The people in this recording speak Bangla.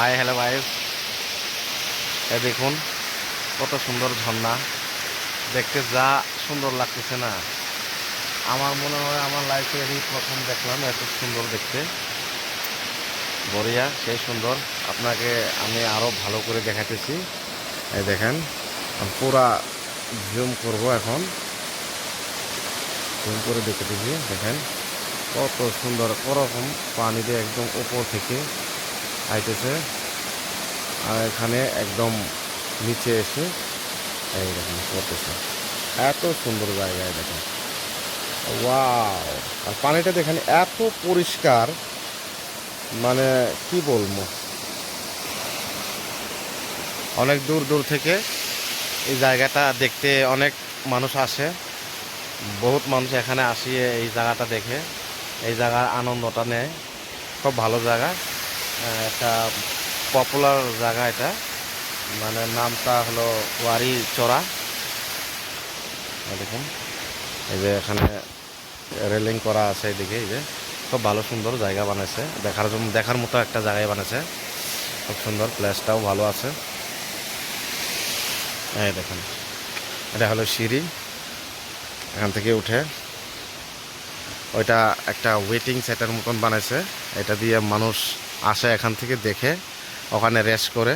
হাই হ্যালো গাইস এ দেখুন, কত সুন্দর ঝর্ণা। দেখতে যা সুন্দর লাগতেছে না। আমার মনে হয় আমার লাইফে এই প্রথম দেখলাম, এত সুন্দর দেখতে। বড়িয়া, সেই সুন্দর। আপনাকে আমি আরও ভালো করে দেখাতেছি এই দেখেন পুরা জুম করব এখন। জুম করে দেখাতেছি দেখেন। কত সুন্দর, ওরকম পানি দিয়ে একদম উপর থেকে আইতেছে। আর এখানে একদম নিচে এসে এই দেখেন পড়তেছে। এত সুন্দর জায়গায় দেখেন। ওয়াও! আর পানিটা দেখেন, এত পরিষ্কার। মানে কি বলব? অনেক দূর দূর থেকে এই জায়গাটা দেখতে অনেক মানুষ আসে। বহুত মানুষ এখানে আসিয়ে এই জায়গাটা দেখে। এই জায়গার আনন্দটা নেয়। খুব ভালো জায়গা। একটা পপুলার জায়গা এটা। মানে নামটা হলো ওয়ারি চড়া দেখুন, এই যে এখানে রেলিং করা আছে এদিকে এই যে। খুব ভালো সুন্দর জায়গা বানাইছে। দেখার জন্য দেখার মতো একটা জায়গায় বানাইছে। খুব সুন্দর প্লেসটাও ভালো আছে। এই দেখুন, এটা হলো সিঁড়ি। এখান থেকে উঠে ওইটা একটা ওয়েটিং সেটের মতন বানাইছে। এটা দিয়ে মানুষ আসে এখান থেকে দেখে ওখানে রেস্ট করে।